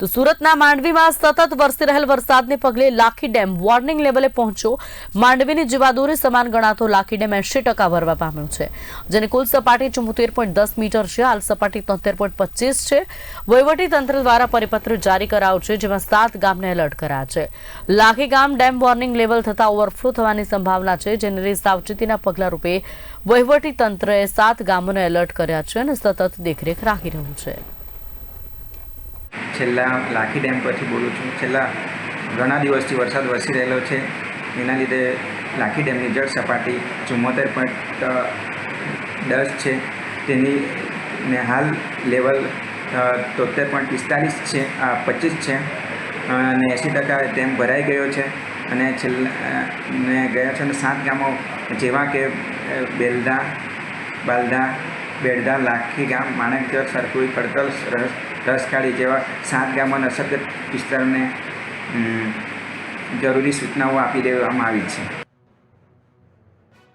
તો સુરતના માંડવીમાં સતત વરસી રહેલ વરસાદને પગલે લાખી ડેમ વોર્નિંગ લેવલે પહોંચ્યો. માંડવીની જીવાદોરી સમાન ગણાતો લાખી ડેમ એંશી ટકા ભરવા પામ્યો છે, જેની કુલ સપાટી ચુમ્મોતેર પોઈન્ટ દસ મીટર છે, હાલ સપાટી તોતેર પોઈન્ટ પચીસ છે. વહીવટી તંત્ર દ્વારા પરિપત્ર જારી કરાયો છે, જેમાં સાત ગામને એલર્ટ કરાયા છે. લાખી ગામ ડેમ વોર્નિંગ લેવલ થતાં ઓવરફ્લો થવાની સંભાવના છે, જેને લઈ સાવચેતીના પગલારૂપે રૂપે વહીવટી તંત્રએ સાત ગામોને એલર્ટ કર્યા છે અને સતત દેખરેખ રાખી રહ્યું છે. છેલ્લા લાખી ડેમ પરથી બોલું છું. છેલ્લા ઘણા દિવસથી વરસાદ વરસી રહેલો છે. એના લીધે લાખી ડેમની જળ સપાટી ચુમ્મોતેર પોઈન્ટ દસ છે. તેની ને હાલ લેવલ તોતેર પોઈન્ટ પિસ્તાલીસ છે આ પચીસ છે અને એંસી ટકા ડેમ ભરાઈ ગયો છે. અને છેલ્લા ને ગયા છે સાત ગામો જેવા કે બેલદા બાલદા બેડદા લાખી ગામ માણેકજર સરકુઈ કડતલ રસ, રસકાળી જેવા સાત ગામોના અસરગ્રસ્ત વિસ્તારને જરૂરી સૂચનાઓ આપી દેવામાં આવી છે.